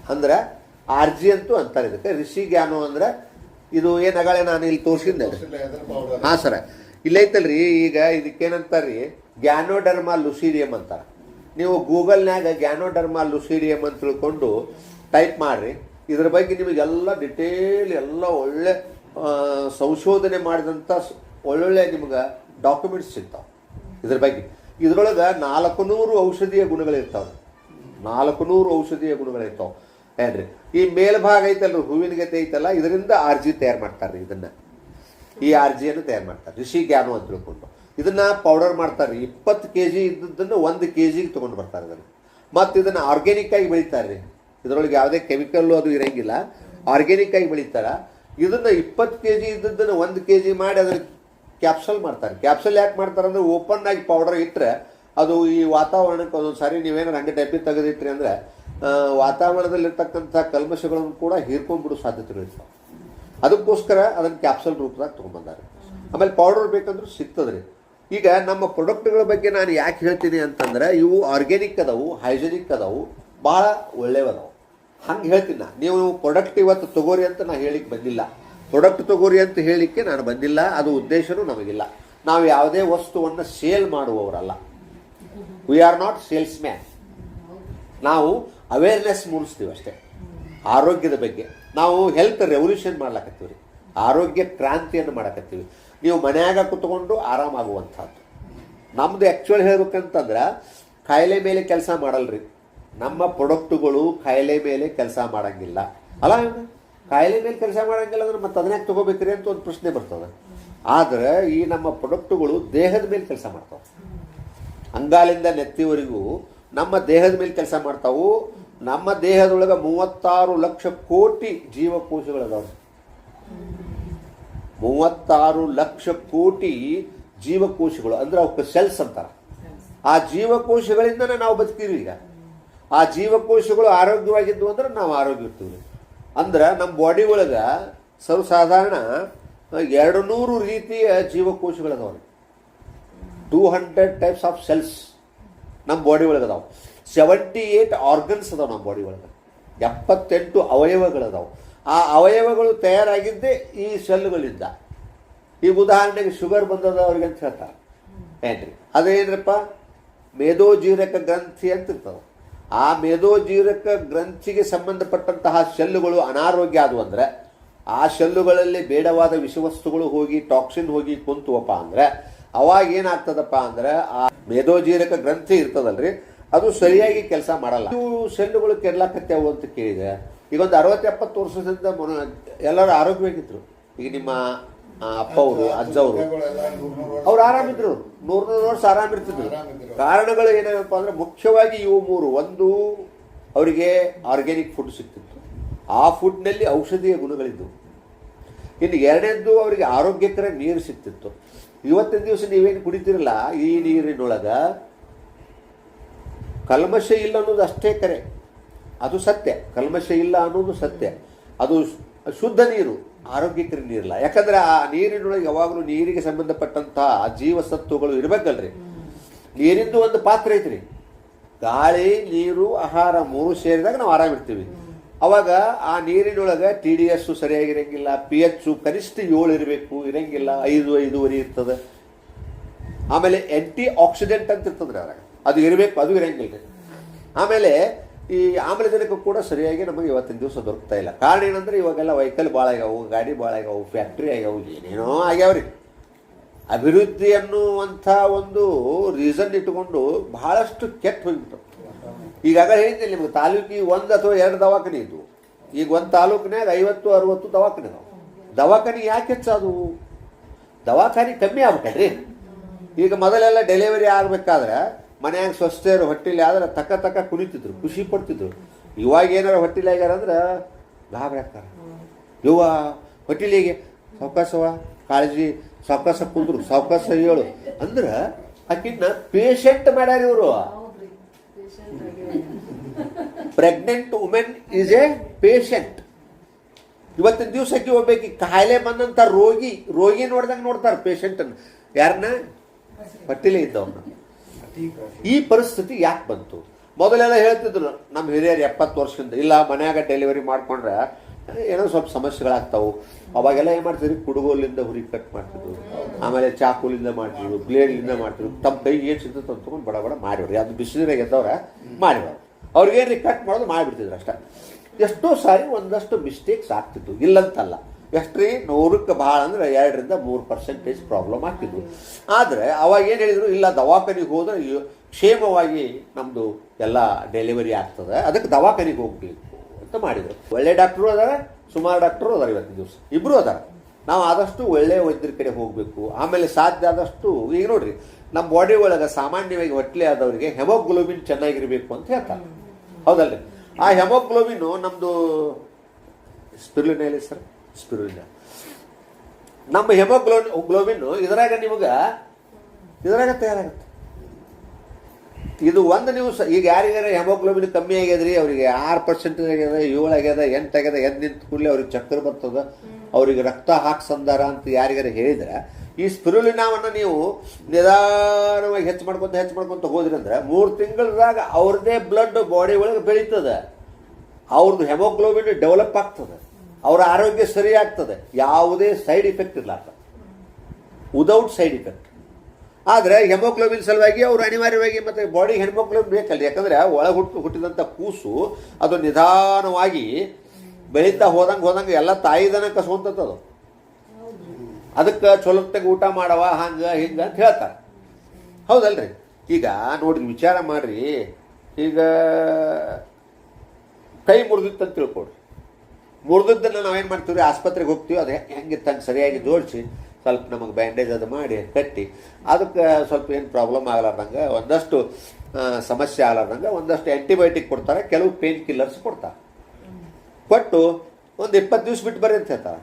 ಅಂದ್ರೆ ಆರ್ ಜಿ ಅಂತೂ ಅಂತಾರೆ. ಇದಕ್ಕೆ ಋಷಿ ಜ್ಞಾನ ಅಂದ್ರೆ ಇದು ಏನಾಗಳೆ ನಾನು ಇಲ್ಲಿ ತೋರಿಸಿದ್ದೆ. ಹಾಂ ಸರ. ಇಲ್ಲೈತಲ್ರಿ ಈಗ ಇದಕ್ಕೇನಂತಾರ್ರಿ? ಗ್ಯಾನೋಡರ್ಮಾ ಲುಸೀರಿಯಂ ಅಂತಾರೆ. ನೀವು ಗೂಗಲ್ನ್ಯಾಗ ಗ್ಯಾನೋಡರ್ಮಾ ಲುಸೀರಿಯಂ ಅಂತ ತಿಳ್ಕೊಂಡು ಟೈಪ್ ಮಾಡಿರಿ. ಇದ್ರ ಬಗ್ಗೆ ನಿಮಗೆಲ್ಲ ಡಿಟೇಲ್ ಎಲ್ಲ ಒಳ್ಳೆ ಸಂಶೋಧನೆ ಮಾಡಿದಂಥ ಒಳ್ಳೊಳ್ಳೆ ನಿಮ್ಗೆ ಡಾಕ್ಯುಮೆಂಟ್ಸ್ ಸಿಗ್ತಾವೆ. ಇದ್ರ ಬಗ್ಗೆ. ಇದ್ರೊಳಗೆ ನಾಲ್ಕು ನೂರು ಔಷಧೀಯ ಗುಣಗಳಿರ್ತಾವೆ. ನಾಲ್ಕು ನೂರು ಔಷಧೀಯ ಗುಣಗಳಿರ್ತಾವೆ. ಏನ್ರಿ? ಈ ಮೇಲ್ಭಾಗ ಐತಲ್ಲ ಹೂವಿನ ಗತೆ ಐತಲ್ಲ, ಇದರಿಂದ ಆರ್ಜಿ ತಯಾರು ಮಾಡ್ತಾರೆ ಇದನ್ನ. ಈ ಆರ್ಜಿಯನ್ನು ತಯಾರು ಮಾಡ್ತಾರೆ ಋಷಿ ಜ್ಞಾನ ಅಂತ ತಿಳ್ಕೊಂಡು ಇದನ್ನ ಪೌಡರ್ ಮಾಡ್ತಾರೆ ಇಪ್ಪತ್ತು ಕೆ ಜಿ ಇದ್ದದ್ದನ್ನು ಒಂದು ಕೆ ಜಿಗೆ ತೊಗೊಂಡು ಬರ್ತಾರೆ ಇದನ್ನು. ಮತ್ತು ಇದನ್ನು ಆರ್ಗ್ಯಾನಿಕ್ ಆಗಿ ಬೆಳಿತಾರೆ ಇದರೊಳಗೆ ಯಾವುದೇ ಕೆಮಿಕಲ್ಲು ಅದು ಇರಂಗಿಲ್ಲ. ಆರ್ಗ್ಯಾನಿಕ್ ಆಗಿ ಬೆಳಿತಾರ. ಇದನ್ನ ಇಪ್ಪತ್ತು ಕೆ ಜಿ ಇದ್ದದ್ದನ್ನು ಒಂದು ಕೆ ಜಿ ಮಾಡಿ ಅದನ್ನ ಕ್ಯಾಪ್ಸಲ್ ಮಾಡ್ತಾರೆ. ಕ್ಯಾಪ್ಸಲ್ ಯಾಕೆ ಮಾಡ್ತಾರೆ ಅಂದ್ರೆ ಓಪನ್ ಆಗಿ ಪೌಡರ್ ಇಟ್ಟರೆ ಅದು ಈ ವಾತಾವರಣಕ್ಕೆ ಒಂದೊಂದು ಸಾರಿ ನೀವೇನಾರು ಹಂಗೆ ಡಬ್ಬಿ ತೆಗೆದಿಟ್ರಿ ಅಂದ್ರೆ ವಾತಾವರಣದಲ್ಲಿರ್ತಕ್ಕಂಥ ಕಲ್ಮಶಗಳನ್ನು ಕೂಡ ಹೀರ್ಕೊಂಡ್ಬಿಡೋ ಇರುತ್ತೆ. ಅದಕ್ಕೋಸ್ಕರ ಅದನ್ನು ಕ್ಯಾಪ್ಸಲ್ ರೂಪದಾಗ ತೊಗೊಂಬಂದಾರೆ ಆಮೇಲೆ ಪೌಡರ್ ಬೇಕಂದ್ರೂ ಸಿಗ್ತದ್ರಿ. ಈಗ ನಮ್ಮ ಪ್ರಾಡಕ್ಟ್ಗಳ ಬಗ್ಗೆ ನಾನು ಯಾಕೆ ಹೇಳ್ತೀನಿ ಅಂತಂದ್ರೆ, ಇವು ಆರ್ಗ್ಯಾನಿಕ್ ಅದಾವು ಹೈಜೆನಿಕ್ ಅದಾವು ಭಾಳ ಒಳ್ಳೆಯವದಾವು ಹಂಗೆ ಹೇಳ್ತೀನಿ ನೀವು ಪ್ರಾಡಕ್ಟ್ ಇವತ್ತು ತಗೋರಿ ಅಂತ ನಾನು ಹೇಳಿಕ್ಕೆ ಬಂದಿಲ್ಲ. ಪ್ರಾಡಕ್ಟ್ ತಗೋರಿ ಅಂತ ಹೇಳಿಕ್ಕೆ ನಾನು ಬಂದಿಲ್ಲ, ಅದು ಉದ್ದೇಶನೂ ನಮಗಿಲ್ಲ. ನಾವು ಯಾವುದೇ ವಸ್ತುವನ್ನು ಸೇಲ್ ಮಾಡುವವರಲ್ಲ. We are not sales man ನಾವು ಅವೇರ್ನೆಸ್ ಮೂಡಿಸ್ತೀವಿ ಅಷ್ಟೇ. ಆರೋಗ್ಯದ ಬಗ್ಗೆ. ನಾವು ಹೆಲ್ತ್ ರೆವಲ್ಯೂಷನ್ ಮಾಡ್ಲಕತ್ತೀವಿ ಆರೋಗ್ಯ ಕ್ರಾಂತಿಯನ್ನು ಮಾಡಕತ್ತೀವಿ ನೀವು ಮನೆಯಾಗ ಕುತ್ಕೊಂಡು ಆರಾಮಾಗುವಂಥದ್ದು. ನಮ್ದು ಆ್ಯಕ್ಚುಲ್ ಹೇಳ್ಬೇಕಂತಂದ್ರೆ, ಕಾಯಿಲೆ ಮೇಲೆ ಕೆಲಸ ಮಾಡಲ್ರಿ. ನಮ್ಮ ಪ್ರೊಡಕ್ಟುಗಳು ಕಾಯಿಲೆ ಮೇಲೆ ಕೆಲಸ ಮಾಡಂಗಿಲ್ಲ. ಅಲ್ಲ? ಕಾಯಿಲೆ ಮೇಲೆ ಕೆಲಸ ಮಾಡೋಂಗಿಲ್ಲ ಅಂದ್ರೆ ಮತ್ತೆ ಅದನ್ನೇ ತಗೋಬೇಕ್ರಿ ಅಂತ ಒಂದು ಪ್ರಶ್ನೆ ಬರ್ತದೆ. ಆದ್ರೆ ಈ ನಮ್ಮ ಪ್ರೊಡಕ್ಟ್ಗಳು ದೇಹದ ಮೇಲೆ ಕೆಲಸ ಮಾಡ್ತಾವೆ. ಅಂಗಾಲಿಂದ ನೆತ್ತಿವರೆಗೂ ನಮ್ಮ ದೇಹದ ಮೇಲೆ ಕೆಲಸ ಮಾಡ್ತಾವು. ನಮ್ಮ ದೇಹದೊಳಗೆ ಮೂವತ್ತಾರು ಲಕ್ಷ ಕೋಟಿ ಜೀವಕೋಶಗಳದಾವ. ಮೂವತ್ತಾರು ಲಕ್ಷ ಕೋಟಿ ಜೀವಕೋಶಗಳು, ಅಂದ್ರೆ ಅವಕ್ಕೆ ಸೆಲ್ಸ್ ಅಂತಾರೆ. ಆ ಜೀವಕೋಶಗಳಿಂದನೇ ನಾವು ಬದುಕಿರಿ ಈಗ. ಆ ಜೀವಕೋಶಗಳು ಆರೋಗ್ಯವಾಗಿದ್ವು ಅಂದ್ರೆ ನಾವು ಆರೋಗ್ಯ ಇರ್ತೀವಿ. ಅಂದ್ರೆ ನಮ್ಮ ಬಾಡಿ ಒಳಗೆ ಸರ್ವಸಾಧಾರಣ ಎರಡು ನೂರು ರೀತಿಯ ಜೀವಕೋಶಗಳದಾವ. Two hundred types of cells ನಮ್ಮ ಬಾಡಿ ಒಳಗೆ ಅದಾವೆ. ಸೆವೆಂಟಿ ಏಟ್ ಆರ್ಗನ್ಸ್ ಅದಾವೆ ನಮ್ಮ ಬಾಡಿ ಒಳಗೆ. ಎಪ್ಪತ್ತೆಂಟು ಅವಯವಗಳದಾವೆ. ಆ ಅವಯವಗಳು ತಯಾರಾಗಿದ್ದೇ ಈ ಸೆಲ್ಗಳಿಂದ ಈಗ ಉದಾಹರಣೆಗೆ ಶುಗರ್ ಬಂದದ ಅವ್ರಿಗೆ ಅಂತ ಹೇಳ್ತಾರೆ. ಏನ್ರಿ? ಅದೇನ್ರಪ್ಪ? ಮೇದೋಜೀರಕ ಗ್ರಂಥಿ ಅಂತ ಇರ್ತವೆ ಆ ಮೇದೋಜೀರಕ ಗ್ರಂಥಿಗೆ ಸಂಬಂಧಪಟ್ಟಂತಹ ಶೆಲ್ಲುಗಳು ಅನಾರೋಗ್ಯ ಆದವು ಅಂದ್ರೆ, ಆ ಶೆಲ್ಲುಗಳಲ್ಲಿ ಬೇಡವಾದ ವಿಷವಸ್ತುಗಳು ಹೋಗಿ, ಟಾಕ್ಸಿನ್ ಹೋಗಿ ಕುಂತುವಪ್ಪ ಅಂದ್ರೆ, ಅವಾಗ ಏನಾಗ್ತದಪ್ಪ ಅಂದ್ರೆ, ಆ ಮೇದೋಜೀರಕ ಗ್ರಂಥಿ ಇರ್ತದಲ್ರಿ, ಅದು ಸರಿಯಾಗಿ ಕೆಲಸ ಮಾಡಲ್ಲ. ಇವು ಶೆಲ್ಲುಗಳು ಕೆಡ್ಲಾಕತ್ಯಾವು ಅಂತ ಕೇಳಿದೆ ಈಗ ಒಂದು ಅರವತ್ತು ಎಪ್ಪತ್ತು ವರ್ಷದಿಂದ ಎಲ್ಲರೂ ಆರೋಗ್ಯವಾಗಿದ್ದರು ಈಗ ನಿಮ್ಮ ಅಪ್ಪ ಅವರು ಅಜ್ಜವರು ಅವ್ರು. ಆರಾಮಿದ್ರು. ನೂರ್ ನೂರು ವರ್ಷ ಆರಾಮಿರ್ತಿದ್ರು. ಕಾರಣಗಳು ಏನೇನಪ್ಪ ಅಂದ್ರೆ ಮುಖ್ಯವಾಗಿ ಇವು ಮೂರು. ಒಂದು ಅವರಿಗೆ ಆರ್ಗ್ಯಾನಿಕ್ ಫುಡ್ ಸಿಕ್ತಿತ್ತು. ಆ ಫುಡ್ನಲ್ಲಿ ಔಷಧೀಯ ಗುಣಗಳಿದ್ದವು ಇನ್ನು ಎರಡನೇದ್ದು ಅವರಿಗೆ ಆರೋಗ್ಯಕರ ನೀರು ಸಿಕ್ತಿತ್ತು. ಇವತ್ತಿನ ದಿವಸ ನೀವೇನು ಕುಡಿತಿರಲ್ಲ ಈ ನೀರಿನೊಳಗ ಕಲ್ಮಶ ಇಲ್ಲ ಅನ್ನೋದು ಅಷ್ಟೇ ಕರೆ. ಅದು ಸತ್ಯ. ಕಲ್ಮಶ ಇಲ್ಲ ಅನ್ನೋದು ಸತ್ಯ. ಅದು ಶುದ್ಧ ನೀರು. ಆರೋಗ್ಯಕರ ನೀರಿಲ್ಲ. ಯಾಕಂದ್ರೆ ಆ ನೀರಿನೊಳಗೆ ಯಾವಾಗಲೂ ನೀರಿಗೆ ಸಂಬಂಧಪಟ್ಟಂತಹ ಜೀವಸತ್ವಗಳು ಇರಬೇಕಲ್ರಿ. ನೀರಿಂದು ಒಂದು ಪಾತ್ರ ಐತ್ರಿ. ಗಾಳಿ, ನೀರು, ಆಹಾರ ಮೂರು ಸೇರಿದಾಗ ನಾವು ಆರಾಮಿರ್ತೀವಿ ಅವಾಗ ಆ ನೀರಿನೊಳಗೆ ಟಿ ಡಿ ಎಸ್ ಸರಿಯಾಗಿರಂಗಿಲ್ಲ, ಪಿ ಎಚ್ ಕನಿಷ್ಠ ಏಳು ಇರಬೇಕು, ಇರಂಗಿಲ್ಲ, ಐದು, ಐದುವರೆ ಇರ್ತದೆ. ಆಮೇಲೆ ಆಂಟಿ ಆಕ್ಸಿಡೆಂಟ್ ಅಂತ ಇರ್ತದ್ರಿ ಅದ್ರಾಗ. ಅದು ಇರಬೇಕು, ಅದು ಇರಂಗಿಲ್ಲ ಆಮೇಲೆ ಈ ಆಮ್ಲಜನಕ ಕೂಡ ಸರಿಯಾಗಿ ನಮಗೆ ಇವತ್ತಿನ ದಿವಸ ದೊರಕ್ತಾ ಇಲ್ಲ. ಕಾರಣ ಏನಂದ್ರೆ ಇವಾಗೆಲ್ಲ ವೆಹಿಕಲ್ ಭಾಳ ಆಗ್ಯಾವು ಗಾಡಿ ಭಾಳ ಆಗ್ಯಾವು ಫ್ಯಾಕ್ಟ್ರಿ ಆಗ್ಯಾವು ಏನೇನೋ ಆಗ್ಯಾವ್ರಿ. ಅಭಿವೃದ್ಧಿ ಅನ್ನುವಂಥ ಒಂದು ರೀಸನ್ ಇಟ್ಟುಕೊಂಡು ಬಹಳಷ್ಟು ಕೆಟ್ಟ ಹೋಗ್ಬಿಟ್ಟು ಈಗಾಗ ಹೇಳಿದ್ದೆ ನಿಮ್ಗೆ ತಾಲೂಕಿಗೆ ಒಂದು ಅಥವಾ ಎರಡು ದವಾಖಾನೆ ಇದ್ವು. ಈಗ ಒಂದು ತಾಲೂಕಿನಾಗ ಐವತ್ತು, ಅರುವತ್ತು ದವಾಖಾನೆ ಇದಾವೆ. ದವಾಖಾನೆ ಯಾಕೆ ಹೆಚ್ಚಾದವು? ದವಾಖಾನೆ ಕಮ್ಮಿ ಆಗ್ಬೇಕಲ್ರಿ. ಈಗ ಮೊದಲೆಲ್ಲ ಡೆಲಿವರಿ ಆಗ್ಬೇಕಾದ್ರೆ ಮನ್ಯಾಗ ಸ್ವಸ್ಥರು ಹೊಟ್ಟೆಲಿ ಆದ್ರೆ ತಕ್ಕ ತಕ್ಕ ಕುಣಿತಿದ್ರು ಖುಷಿ ಪಡ್ತಿದ್ರು. ಇವಾಗ ಏನಾರ ಹೊಟ್ಟಿಲಿ ಆಗ್ಯಾರ ಅಂದ್ರೆ ಗಾಬರಿ ಆಗ್ತಾರ. ಇವ ಹೊಟ್ಟಿಲಿಗೆ ಸಾವಕಾಶವ ಕಾಳಜಿ ಸಾವಕಾಶ ಕುಂದ್ರು ಸಾವಕಾಶ ಹೇಳು. ಅಂದ್ರೆ ಆಕಿನ್ನ ಪೇಷಂಟ್ ಮಾಡ್ಯಾರ ಇವರು. Pregnant women is a patient ಇವತ್ತಿನ ದಿವಸಕ್ಕೆ ಒಬ್ಬಾಕಿ ಕಾಯಿಲೆ ಬಂದಂತ ರೋಗಿ ರೋಗಿ ನೋಡ್ದಂಗೆ ನೋಡ್ತಾರೆ ಪೇಷಂಟನ್ನು ಯಾರನ್ನ ಹೊಟ್ಟಿಲೆ ಇದ್ದವನ್ನ ಈ ಪರಿಸ್ಥಿತಿ ಯಾಕೆ ಬಂತು? ಮೊದಲೆಲ್ಲ ಹೇಳ್ತಿದ್ರು, ನಮ್ಮ ಹಿರಿಯರು ಎಪ್ಪತ್ತು ವರ್ಷದಿಂದ, ಇಲ್ಲ, ಮನ್ಯಾಗ ಡೆಲಿವರಿ ಮಾಡ್ಕೊಂಡ್ರೆ, ಏನೋ ಸ್ವಲ್ಪ ಸಮಸ್ಯೆಗಳಾಗ್ತಾವು. ಅವಾಗೆಲ್ಲ ಏನು ಮಾಡ್ತಿದ್ರು? ಕುಡುಗೋಲಿಂದ ಹುರಿ ಕಟ್ ಮಾಡ್ತಿದ್ರು. ಆಮೇಲೆ ಚಾಕುಲಿಂದ ಮಾಡ್ತಿದ್ರು ಬ್ಲೇಡ್ಲಿಂದ ಮಾಡ್ತಿದ್ರು. ತಮ್ಮ ಕೈಗೆ ಏನು ಅಂತ ತೊಗೊಂಡು ಬಡ ಬಡ ಮಾಡಿವ್ರಿ ಅದು ಬಿಸಿನೀರಾಗ ಎದ್ದವ್ರ ಮಾಡಿವ್ರು ಅವ್ರಿಗೇನ್ರಿ ಕಟ್ ಮಾಡೋದು ಮಾಡಿಬಿಡ್ತಿದ್ರು ಅಷ್ಟೇ. ಎಷ್ಟೋ ಸಾರಿ ಒಂದಷ್ಟು ಮಿಸ್ಟೇಕ್ಸ್ ಆಗ್ತಿತ್ತು ಇಲ್ಲಂತಲ್ಲ. ಎಷ್ಟ್ರಿ? ನೂರಕ್ಕೆ ಭಾಳ ಅಂದ್ರೆ ಎರಡರಿಂದ ಮೂರು ಪರ್ಸೆಂಟೇಜ್ ಪ್ರಾಬ್ಲಮ್ ಆಗ್ತಿದ್ವು. ಆದರೆ ಅವಾಗ ಏನು ಹೇಳಿದರು? ಇಲ್ಲ, ದವಾಖಾನಿಗೆ ಹೋದ್ರೆ ಕ್ಷೇಮವಾಗಿ ನಮ್ಮದು ಎಲ್ಲ ಡೆಲಿವರಿ ಆಗ್ತದೆ. ಅದಕ್ಕೆ ದವಾಖಾನಿಗೆ ಹೋಗಬೇಕು ಅಂತ ಮಾಡಿದ್ರು. ಒಳ್ಳೆ ಡಾಕ್ಟ್ರು ಅದಾರ, ಸುಮಾರು ಡಾಕ್ಟ್ರು ಅದಾರೆ ಇವತ್ತಿನ ದಿವಸ. ಇಬ್ಬರು ಅದಾರ. ನಾವು ಆದಷ್ಟು ಒಳ್ಳೆ ವೈದ್ಯರ ಕಡೆ ಹೋಗಬೇಕು. ಆಮೇಲೆ ಸಾಧ್ಯ ಆದಷ್ಟು, ಈಗ ನೋಡ್ರಿ, ನಮ್ಮ ಬಾಡಿ ಒಳಗೆ ಸಾಮಾನ್ಯವಾಗಿ ಹೊಟ್ಟೆ ಆದವರಿಗೆ ಹೆಮೋಗ್ಲೋಬಿನ್ ಚೆನ್ನಾಗಿರ್ಬೇಕು ಅಂತ ಹೇಳ್ತಾರೆ. ಹೌದಲ್ರಿ? ಆ ಹೆಮೋಗ್ಲೋಬಿನ್ ನಮ್ಮದು ಸ್ಪಿರುಲಿನ ಹೇಳಿ ಸರ್? ಸ್ಪಿರುಲಿನ ನಮ್ಮ ಹೆಮೋಗ್ಲೋ ಗ್ಲೋಬಿನ್ ಇದರಾಗ ನಿಮಗೆ, ಇದರಾಗ ತಯಾರಾಗುತ್ತೆ. ಇದು ಒಂದು ನೀವು ಈಗ ಯಾರಿಗಾರ ಹೆಮೋಗ್ಲೋಬಿನ್ ಕಮ್ಮಿ ಆಗ್ಯದ್ರಿ, ಅವರಿಗೆ ಆರು ಪರ್ಸೆಂಟ್ ಆಗ್ಯದ, ಏಳು ಆಗ್ಯದ, ಎಂಟು ಆಗ್ಯದ ಎದ್ದು ನಿಂತ ಕೂಡಲೇ ಅವ್ರಿಗೆ ಚಕ್ರ ಬರ್ತದ. ಅವರಿಗೆ ರಕ್ತ ಹಾಕ್ಸಂದಾರ ಅಂತ ಯಾರಿಗಾರ ಹೇಳಿದ್ರೆ, ಈ ಸ್ಪಿರುಲಿನಾವನ್ನು ನೀವು ನಿಧಾನವಾಗಿ ಹೆಚ್ಚು ಮಾಡ್ಕೊಂತ ಹೆಚ್ಚು ಮಾಡ್ಕೊಂತ ಹೋದ್ರಿ ಅಂದ್ರೆ ಮೂರು ತಿಂಗಳದಾಗ ಅವ್ರದ್ದೇ ಬ್ಲಡ್ ಬಾಡಿ ಒಳಗೆ ಬೆಳೀತದೆ. ಅವ್ರದ್ದು ಹೆಮೋಗ್ಲೋಬಿನ್ ಡೆವಲಪ್ ಆಗ್ತದೆ. ಅವರ ಆರೋಗ್ಯ ಸರಿ ಆಗ್ತದೆ. ಯಾವುದೇ ಸೈಡ್ ಇಫೆಕ್ಟ್ ಇಲ್ಲ ವಿದೌಟ್ ಸೈಡ್ ಇಫೆಕ್ಟ್. ಆದರೆ ಹೆಮೋಗ್ಲೋಬಿನ್ ಸಲುವಾಗಿ ಅವರು ಅನಿವಾರ್ಯವಾಗಿ ಮತ್ತು ಬಾಡಿ ಹೆಮೋಗ್ಲೋಬಿನ್ ಬೇಕಲ್ಲ ಯಾಕಂದ್ರೆ ಒಳ ಹುಟ್ಟು ಹುಟ್ಟಿದಂಥ ಕೂಸು ಅದು ನಿಧಾನವಾಗಿ ಬೆಳೀತಾ ಹೋದಂಗೆ ಹೋದಂಗೆ ಎಲ್ಲ ತಾಯಿದನ ಅದು. ಅದಕ್ಕೆ ಚೊಲೋತ್ತಾಗಿ ಊಟ ಮಾಡವ, ಹಂಗೆ, ಹಿಂಗೆ ಅಂತ ಹೇಳ್ತಾರೆ. ಹೌದಲ್ರಿ? ಈಗ ನೋಡಿ ವಿಚಾರ ಮಾಡ್ರಿ. ಈಗ ಕೈ ಮುರಿದಿತ್ತು ಅಂತ ತಿಳ್ಕೊಡ್ರಿ ಮುರಿದದ್ದನ್ನು ನಾವೇನು ಮಾಡ್ತೀವಿ? ಆಸ್ಪತ್ರೆಗೆ ಹೋಗ್ತೀವಿ. ಅದು ಹೆಂಗೆ ಹಂಗೆ ಸರಿಯಾಗಿ ಜೋಡಿಸಿ ಸ್ವಲ್ಪ ನಮಗೆ ಬ್ಯಾಂಡೇಜ್ ಅದು ಮಾಡಿ ಕಟ್ಟಿ. ಅದಕ್ಕೆ ಸ್ವಲ್ಪ ಏನು ಪ್ರಾಬ್ಲಮ್ ಆಗಲಾರ್ದಂಗೆ, ಒಂದಷ್ಟು ಸಮಸ್ಯೆ ಆಗಲಾರ್ದಂಗೆ ಒಂದಷ್ಟು ಆ್ಯಂಟಿಬಯೋಟಿಕ್ ಕೊಡ್ತಾರೆ. ಕೆಲವು ಪೇನ್ ಕಿಲ್ಲರ್ಸ್ ಕೊಡ್ತಾರೆ. ಕೊಟ್ಟು ಒಂದು ಇಪ್ಪತ್ತು ದಿವ್ಸ ಬಿಟ್ಟು ಬರೀ ಅಂತ ಹೇಳ್ತಾರೆ.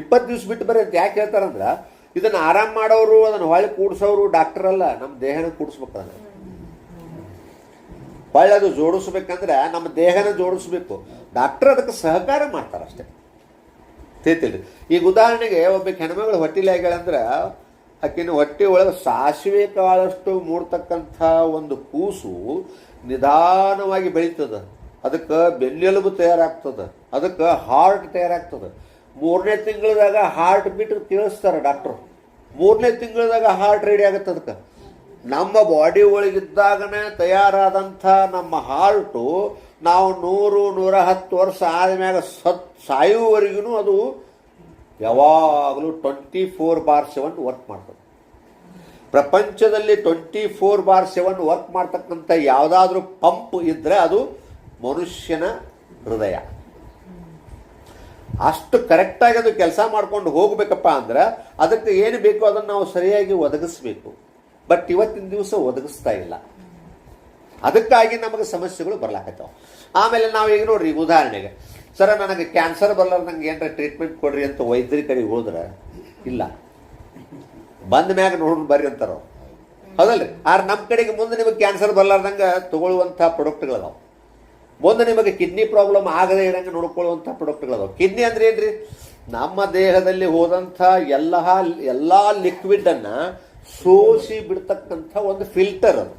ಇಪ್ಪತ್ತು ದಿವ್ಸ ಬಿಟ್ಟು ಬರೀ ಅಂತ ಯಾಕೆ ಹೇಳ್ತಾರಂದ್ರೆ, ಇದನ್ನು ಆರಾಮ್ ಮಾಡೋರು, ಅದನ್ನು ಹೊಳೆ ಕೂಡಿಸೋರು ಡಾಕ್ಟರ್ ಅಲ್ಲ. ನಮ್ಮ ದೇಹನ ಕೂಡಿಸ್ಬೇಕು ಅದನ್ನು. ಹೊಳ್ಳಿ ಅದು ಜೋಡಿಸ್ಬೇಕಂದ್ರೆ ನಮ್ಮ ದೇಹನ ಜೋಡಿಸ್ಬೇಕು. ಡಾಕ್ಟರ್ ಅದಕ್ಕೆ ಸಹಕಾರ ಮಾಡ್ತಾರೆ ಅಷ್ಟೇ. ತಿಳ್ತಿಲ್ರಿ ಈಗ ಉದಾಹರಣೆಗೆ ಒಬ್ಬ ಹೆಣ್ಮಗಳು ಹೊಟ್ಟಿಲಿ ಆಗ್ಯಾಳಂದ್ರೆ ಆಕಿನ ಹೊಟ್ಟೆ ಒಳಗೆ ಸಾಸಿವೆ ಕಾಳಷ್ಟು ಮೂಡ್ತಕ್ಕಂಥ ಒಂದು ಕೂಸು ನಿಧಾನವಾಗಿ ಬೆಳೀತದ. ಅದಕ್ಕೆ ಬೆನ್ನೆಲುಬು ತಯಾರಾಗ್ತದೆ. ಅದಕ್ಕೆ ಹಾರ್ಟ್ ತಯಾರಾಗ್ತದೆ. ಮೂರನೇ ತಿಂಗಳದಾಗ ಹಾರ್ಟ್ ಬೀಟ್ ತಿಳಿಸ್ತಾರೆ ಡಾಕ್ಟ್ರು. ಮೂರನೇ ತಿಂಗಳದಾಗ ಹಾರ್ಟ್ ರೆಡಿ ಆಗುತ್ತೆ ಅದಕ್ಕೆ. ನಮ್ಮ ಬಾಡಿ ಒಳಗಿದ್ದಾಗನೇ ತಯಾರಾದಂಥ ನಮ್ಮ ಹಾರ್ಟು ನಾವು ನೂರು ನೂರ ಹತ್ತು ವರ್ಷ ಆದಮ್ಯಾಗ ಸತ್ ಸಾಯುವವರೆಗೂ ಅದು ಯಾವಾಗಲೂ twenty four by seven work ಮಾಡ್ತದೆ. ಪ್ರಪಂಚದಲ್ಲಿ twenty four by seven work ಮಾಡ್ತಕ್ಕಂಥ ಯಾವುದಾದ್ರೂ ಪಂಪ್ ಇದ್ದರೆ ಅದು ಮನುಷ್ಯನ ಹೃದಯ. ಅಷ್ಟು ಕರೆಕ್ಟಾಗಿ ಅದು ಕೆಲಸ ಮಾಡ್ಕೊಂಡು ಹೋಗಬೇಕಪ್ಪ ಅಂದ್ರೆ ಅದಕ್ಕೆ ಏನು ಬೇಕು ಅದನ್ನು ನಾವು ಸರಿಯಾಗಿ ಒದಗಿಸ್ಬೇಕು. ಬಟ್ ಇವತ್ತಿನ ದಿವಸ ಒದಗಿಸ್ತಾ ಇಲ್ಲ. ಅದಕ್ಕಾಗಿ ನಮಗೆ ಸಮಸ್ಯೆಗಳು ಬರ್ಲಾಕತ್ತಾವ. ಆಮೇಲೆ ನಾವು ಈಗ ನೋಡ್ರಿ ಉದಾಹರಣೆಗೆ, ಸರ, ನನಗೆ ಕ್ಯಾನ್ಸರ್ ಬರ್ಲಾರ್ದಂಗೆ ಏನಾರ ಟ್ರೀಟ್ಮೆಂಟ್ ಕೊಡ್ರಿ ಅಂತ ವೈದ್ಯರ ಕಡೆ ಹೋದ್ರೆ? ಇಲ್ಲ. ಬಂದ ಮ್ಯಾಗ ನೋಡ್ಕೊಂಡು ಬರ್ರಿ ಅಂತಾರ. ಹೌದಲ್ರಿ? ಆದ್ರೆ ನಮ್ಮ ಕಡೆಗೆ ಮುಂದೆ ನಿಮಗೆ ಕ್ಯಾನ್ಸರ್ ಬರ್ಲಾರ್ದಂಗೆ ತಗೊಳ್ಳುವಂಥ ಪ್ರಾಡಕ್ಟ್ಗಳದಾವ ಮುಂದೆ ನಿಮಗೆ ಕಿಡ್ನಿ ಪ್ರಾಬ್ಲಮ್ ಆಗದೇ ಇರಂಗೆ ನೋಡ್ಕೊಳ್ಳುವಂಥ ಪ್ರಾಡಕ್ಟ್ಗಳದಾವ ಕಿಡ್ನಿ ಅಂದ್ರೆ ಏನ್ರಿ? ನಮ್ಮ ದೇಹದಲ್ಲಿ ಹೋದಂಥ ಎಲ್ಲ ಎಲ್ಲ ಲಿಕ್ವಿಡನ್ನು ಸೋಸಿ ಬಿಡ್ತಕ್ಕಂಥ ಒಂದು ಫಿಲ್ಟರ್ ಅದು.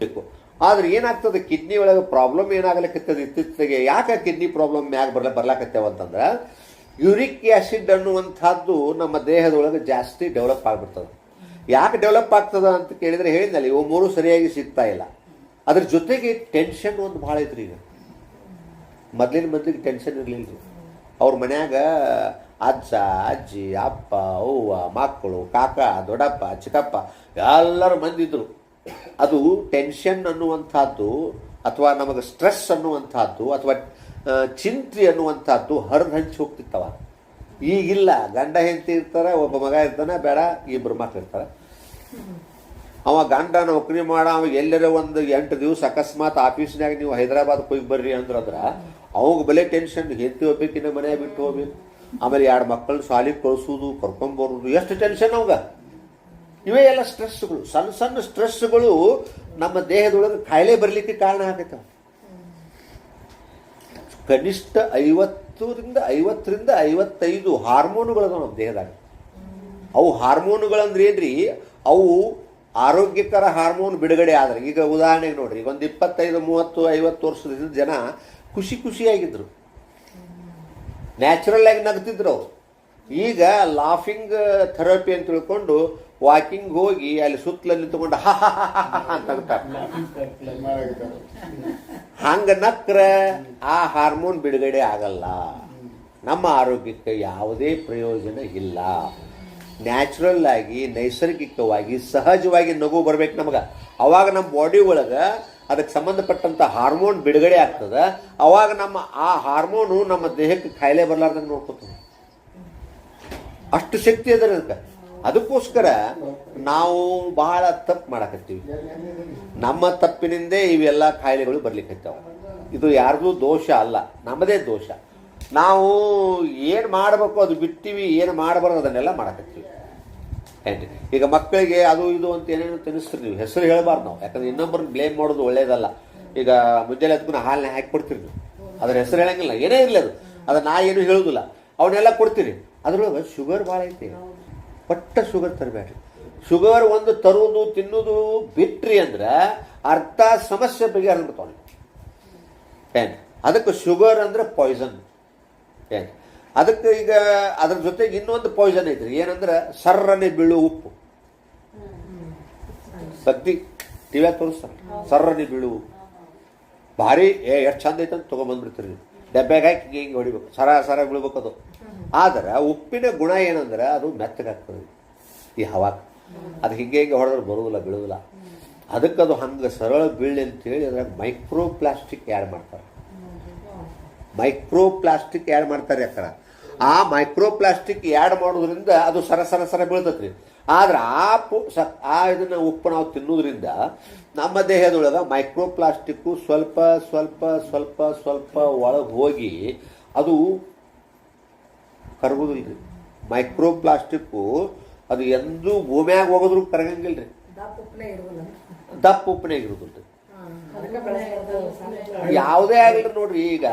ಬೇಕು. ಆದ್ರೆ ಏನಾಗ್ತದೆ? ಕಿಡ್ನಿ ಒಳಗೆ ಪ್ರಾಬ್ಲಮ್ ಏನಾಗಲಿಕ್ಕತ್ತದ ಇತ್ತೀಚೆಗೆ. ಯಾಕೆ ಕಿಡ್ನಿ ಪ್ರಾಬ್ಲಮ್ ಮ್ಯಾಗ ಬರ್ಲ, ಬರ್ಲಾಕತ್ತೇವ ಅಂತಂದ್ರೆ, ಯೂರಿಕ್ ಆ್ಯಸಿಡ್ ಅನ್ನುವಂಥದ್ದು ನಮ್ಮ ದೇಹದೊಳಗೆ ಜಾಸ್ತಿ ಡೆವಲಪ್ ಆಗ್ಬಿಡ್ತದೆ. ಯಾಕೆ ಡೆವಲಪ್ ಆಗ್ತದ ಅಂತ ಕೇಳಿದ್ರೆ ಹೇಳಿದ್ನಲ್ಲ, ಇವು ಮೂರು ಸರಿಯಾಗಿ ಸಿಗ್ತಾ ಇಲ್ಲ. ಅದ್ರ ಜೊತೆಗೆ ಟೆನ್ಷನ್ ಒಂದು ಭಾಳ ಐತ್ರಿ ಈಗ ಮೊದಲಿನ ಮಂದಿಗೆ ಟೆನ್ಷನ್ ಇರಲಿಲ್ಲ ರೀ ಅವ್ರ ಮನ್ಯಾಗ ಅಜ್ಜ, ಅಜ್ಜಿ, ಅಪ್ಪ, ಅವ್ವ, ಮಕ್ಕಳು, ಕಾಕ, ದೊಡ್ಡಪ್ಪ, ಚಿಕ್ಕಪ್ಪ, ಎಲ್ಲರೂ ಮಂದಿದ್ರು ಅದು ಟೆನ್ಷನ್ ಅನ್ನುವಂಥದ್ದು ಅಥವಾ ನಮಗೆ ಸ್ಟ್ರೆಸ್ ಅನ್ನುವಂಥದ್ದು ಅಥವಾ ಚಿಂತೆ ಅನ್ನುವಂಥದ್ದು ಹರಿದು ಹಂಚಿ ಹೋಗ್ತಿತ್ತವ. ಈಗಿಲ್ಲ, ಗಂಡ ಹೆಂಡತಿ ಇರ್ತಾರೆ, ಒಬ್ಬ ಮಗ ಇರ್ತಾನೆ, ಬೇಡ ಇಬ್ಬರು ಮಕ್ಳು ಇರ್ತಾರೆ. ಅವ ಗಂಡ ನೌಕರಿ ಮಾಡ, ಅವ ಎಲ್ಲರ ಒಂದು ಎಂಟು ದಿವಸ ಅಕಸ್ಮಾತ್ ಆಫೀಸ್ನಾಗ ನೀವು ಹೈದರಾಬಾದ್ ಹೋಗಿ ಬರ್ರಿ ಅಂದ್ರೆ ಅವಾಗ ಬಲೆ ಟೆನ್ಷನ್ ಹೆಂಡತಿ ಹೋಗ್ಬೇಕಿನ್ನ ಮನೆ ಬಿಟ್ಟು ಹೋಗ್ಬೇಕು. ಆಮೇಲೆ ಎರಡು ಮಕ್ಕಳನ್ನ ಶಾಲೆಗೆ ಕಳಿಸೋದು ಕರ್ಕೊಂಬರೋದು ಎಷ್ಟು ಟೆನ್ಷನ್ ಅವಾಗ? ಇವೇ ಎಲ್ಲ ಸ್ಟ್ರೆಸ್ಗಳು ಸಣ್ಣ ಸಣ್ಣ ಸ್ಟ್ರೆಸ್ಗಳು ನಮ್ಮ ದೇಹದೊಳಗೆ ಕಾಯಿಲೆ ಬರಲಿಕ್ಕೆ ಕಾರಣ ಆಗೈತೆ. ಕನಿಷ್ಠ ಐವತ್ತರಿಂದ ಐವತ್ತರಿಂದ ಐವತ್ತೈದು ಹಾರ್ಮೋನುಗಳು ನಮ್ಮ ದೇಹದಾಗ. ಅವು ಹಾರ್ಮೋನುಗಳಂದ್ರೆ ಏನ್ರಿ? ಅವು ಆರೋಗ್ಯಕರ ಹಾರ್ಮೋನ್ ಬಿಡುಗಡೆ ಆದ್ರೆ, ಈಗ ಉದಾಹರಣೆಗೆ ನೋಡ್ರಿ ಒಂದು ಇಪ್ಪತ್ತೈದು, ಮೂವತ್ತು, ಐವತ್ತು ವರ್ಷದಿಂದ ಜನ ಖುಷಿ ಖುಷಿಯಾಗಿದ್ರು. ನ್ಯಾಚುರಲ್ ಆಗಿ ನಗ್ತಿದ್ರು. ಈಗ ಲಾಫಿಂಗ್ ಥೆರಪಿ ಅಂತ ತಿಳ್ಕೊಂಡು ವಾಕಿಂಗ್ ಹೋಗಿ ಅಲ್ಲಿ ಸುತ್ತಲಲ್ಲಿ ತಗೊಂಡು ಹಾ ಹಾ ಅಂತ. ಹಂಗ ನಕ್ರ ಆ ಹಾರ್ಮೋನ್ ಬಿಡುಗಡೆ ಆಗಲ್ಲ. ನಮ್ಮ ಆರೋಗ್ಯಕ್ಕೆ ಯಾವುದೇ ಪ್ರಯೋಜನ ಇಲ್ಲ. ನ್ಯಾಚುರಲ್ ಆಗಿ ನೈಸರ್ಗಿಕವಾಗಿ ಸಹಜವಾಗಿ ನಗು ಬರ್ಬೇಕು ನಮಗೆ. ಅವಾಗ ನಮ್ಮ ಬಾಡಿ ಒಳಗೆ ಅದಕ್ಕೆ ಸಂಬಂಧಪಟ್ಟಂಥ ಹಾರ್ಮೋನ್ ಬಿಡುಗಡೆ ಆಗ್ತದೆ. ಅವಾಗ ನಮ್ಮ ಆ ಹಾರ್ಮೋನು ನಮ್ಮ ದೇಹಕ್ಕೆ ಕಾಯಿಲೆ ಬರಲಾರ್ದಂಗೆ ನೋಡ್ಕೊತದೆ. ಅಷ್ಟು ಶಕ್ತಿ ಅದರ ಅದಕ್ಕೆ ಅದಕ್ಕೋಸ್ಕರ ನಾವು ಬಹಳ ತಪ್ಪು ಮಾಡಕತ್ತೀವಿ. ನಮ್ಮ ತಪ್ಪಿನಿಂದೇ ಇವೆಲ್ಲ ಕಾಯಿಲೆಗಳು ಬರ್ಲಿಕ್ಕೆ ಇದು ಯಾರಿಗೂ ದೋಷ ಅಲ್ಲ. ನಮ್ಮದೇ ದೋಷ. ನಾವು ಏನು ಮಾಡಬೇಕು ಅದು ಬಿಡ್ತೀವಿ ಏನು ಮಾಡಬಾರ್ದು ಅದನ್ನೆಲ್ಲ ಮಾಡಕತ್ತೀವಿ. ಏನ್ರಿ? ಈಗ ಮಕ್ಕಳಿಗೆ ಅದು ಇದು ಅಂತ ಏನೇನು ತಿನ್ನಿಸ್ತೀರಿ ನೀವು, ಹೆಸರು ಹೇಳಬಾರ್ದು ನಾವು. ಯಾಕಂದ್ರೆ ಇನ್ನೊಬ್ಬರನ್ನ ಬ್ಲೇಮ್ ಮಾಡೋದು ಒಳ್ಳೇದಲ್ಲ. ಈಗ ಮುಂಜಾನೆ ಅದಕ್ಕೂ ಹಾಲನ್ನ ಹಾಕಿ ಕೊಡ್ತೀರಿ ನೀವು. ಅದ್ರ ಹೆಸರು ಹೇಳಂಗಿಲ್ಲ, ಏನೇ ಇರಲಿ ಅದು. ಅದು ನಾ ಏನು ಹೇಳೋದಿಲ್ಲ. ಅವನ್ನೆಲ್ಲ ಕೊಡ್ತೀರಿ. ಅದ್ರೊಳಗೆ ಶುಗರ್ ಭಾಳ ಐತಿ. ಪಟ್ಟ ಶುಗರ್ ತರಬೇಡ್ರಿ. ಶುಗರ್ ಒಂದು ತರುವುದು, ತಿನ್ನುವುದು ಬಿಟ್ರಿ ಅಂದ್ರೆ ಅರ್ಥ ಸಮಸ್ಯೆ ಬಗ್ಗೆ ಅರ್ಥ ಏನು ಅದಕ್ಕೆ ಶುಗರ್ ಅಂದ್ರೆ ಪಾಯ್ಸನ್ ಏನ್ ಅದಕ್ಕೆ ಈಗ ಅದ್ರ ಜೊತೆಗೆ ಇನ್ನೊಂದು ಪಾಯ್ಸನ್ ಐತ್ರಿ. ಏನಂದ್ರೆ ಸರ್ರನೆ ಬೀಳು ಉಪ್ಪು. ಸದ್ದಿ ಟಿವ್ಯಾಗ ತೋರಿಸ್ತಾರೆ ಸರ್ರನೆ ಬೀಳು ಉಪ್ಪು. ಭಾರಿ ಏ ಎಷ್ಟು ಚಂದ ಐತೆ ಅಂತ ತೊಗೊಂಬಂದ್ಬಿಡ್ತೀರಿ ನೀವು. ಡಬ್ಬೆಗೆ ಹಾಕಿ ಹಿಂಗೆ ಹಿಂಗೆ ಹೊಡಿಬೇಕು. ಸರ ಸರ ಬೀಳ್ಬೇಕು ಅದು. ಆದ್ರೆ ಉಪ್ಪಿನ ಗುಣ ಏನಂದ್ರೆ ಅದು ಮೆತ್ತಗಾಗ್ತದೆ ಈ ಹವಾಗ ಅದು ಹಿಂಗೆ ಹಿಂಗೆ ಹೊಡೆದ್ರೆ ಬರುವುದಿಲ್ಲ ಬೀಳೋದಿಲ್ಲ. ಅದಕ್ಕೆ ಅದು ಹಂಗೆ ಸರಳ ಬೀಳಿ ಅಂತೇಳಿ ಅದ್ರಾಗ ಮೈಕ್ರೋ ಪ್ಲಾಸ್ಟಿಕ್ ಆ್ಯಡ್ ಮಾಡ್ತಾರೆ. ಮೈಕ್ರೋ ಪ್ಲಾಸ್ಟಿಕ್ ಆ್ಯಡ್ ಮಾಡ್ತಾರೆ ಯಾಕಂದ್ರೆ ಆ ಮೈಕ್ರೋ ಪ್ಲಾಸ್ಟಿಕ್ ಆ್ಯಡ್ ಮಾಡೋದ್ರಿಂದ ಅದು ಸರ ಸರ ಸರ ಬೀಳ್ತೈತ್ರಿ. ಆದ್ರೆ ಆ ಪು ಸ ಆ ಇದನ್ನ ಉಪ್ಪು ನಾವು ತಿನ್ನೋದ್ರಿಂದ ನಮ್ಮ ದೇಹದೊಳಗೆ ಮೈಕ್ರೋ ಪ್ಲಾಸ್ಟಿಕ್ಕು ಸ್ವಲ್ಪ ಸ್ವಲ್ಪ ಸ್ವಲ್ಪ ಸ್ವಲ್ಪ ಒಳಗೆ ಹೋಗಿ ಅದು ಕರಗೋದಿಲ್ಲ ರೀ ಮೈಕ್ರೋ ಪ್ಲಾಸ್ಟಿಕ್ಕು ಅದು ಎಂದೂ ಭೂಮ್ಯಾಗ ಹೋಗೋದ್ರು ಕರಗಂಗಿಲ್ಲ ರೀ ದಪ್ಪ ಉಪ್ಪನೇ ಇರೋದಿಲ್ಲ ರೀ ಯಾವುದೇ ಆಗಲಿ ನೋಡ್ರಿ ಈಗ.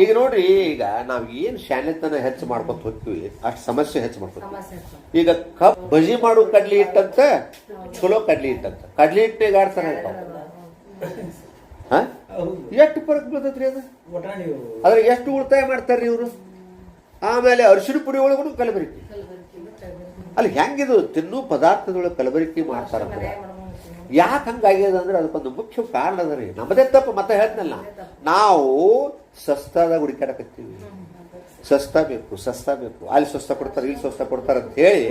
ಈಗ ನೋಡ್ರಿ ಈಗ ನಾವ್ ಏನ್ ಶಾನೆತನ ಹೆಚ್ಚು ಮಾಡ್ಕೊತ ಹೋಗ್ತೀವಿ ಅಷ್ಟು ಸಮಸ್ಯೆ ಹೆಚ್ಚು ಮಾಡ್ಕೊತೀವಿ ಈಗ ಕಪ್ ಬಜಿ ಮಾಡು ಕಡ್ಲಿ ಹಿಟ್ಟಂತ ಚಲೋ ಕಡ್ಲಿ ಇಟ್ಟಂತೆ ಕಡ್ಲಿ ಹಿಟ್ಟು ಈಗ ಹಾ? ಎಷ್ಟು ಫರಕ್ ಬರ್ತೈತ್ರಿ ಅದು? ಅದ್ರ ಎಷ್ಟು ಉಳಿತಾಯ ಮಾಡ್ತಾರ್ರಿ ಇವರು? ಆಮೇಲೆ ಅರಿಶಿಣ ಪುಡಿ ಒಳಗೂ ಕಲಬೆರಕೆ. ಅಲ್ಲಿ ಹೆಂಗಿದು ತಿನ್ನು ಪದಾರ್ಥದೊಳಗೆ ಕಲಬೆರಕೆ ಮಾಡ್ತಾರಂದ್ರೆ ಯಾಕೆ ಹಂಗಾಗ್ಯದ ಅಂದ್ರೆ ಅದಕ್ಕೊಂದು ಮುಖ್ಯ ಕಾರಣ ಅದ ರೀ. ನಮ್ಮದೇ ತಪ್ಪು, ಮತ್ತೆ ಹೇಳ್ತನಲ್ಲ. ನಾವು ಸಸ್ತಾದಾಗ ಹುಡುಕಾಡಕತ್ತೀವಿ ಸಸ್ತಾ ಬೇಕು ಸಸ್ತಾ ಬೇಕು. ಅಲ್ಲಿ ಸ್ವಸ್ಥ ಕೊಡ್ತಾರೆ, ಇಲ್ಲಿ ಸ್ವಸ್ಥ ಕೊಡ್ತಾರೆ ಅಂತ ಹೇಳಿ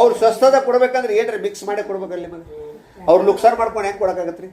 ಅವ್ರು ಸಸ್ತಾದಾಗ ಕೊಡ್ಬೇಕಂದ್ರೆ ಏನ್ರಿ ಮಿಕ್ಸ್ ಮಾಡಿ ಕೊಡ್ಬೇಕಲ್ಲಿ ನಿಮಗೆ ಅವ್ರು ನುಕ್ಸಾನ್ ಮಾಡ್ಕೊಂಡು ಹೆಂಗೆ ಕೊಡಕ್ಕಾಗತ್ರಿ?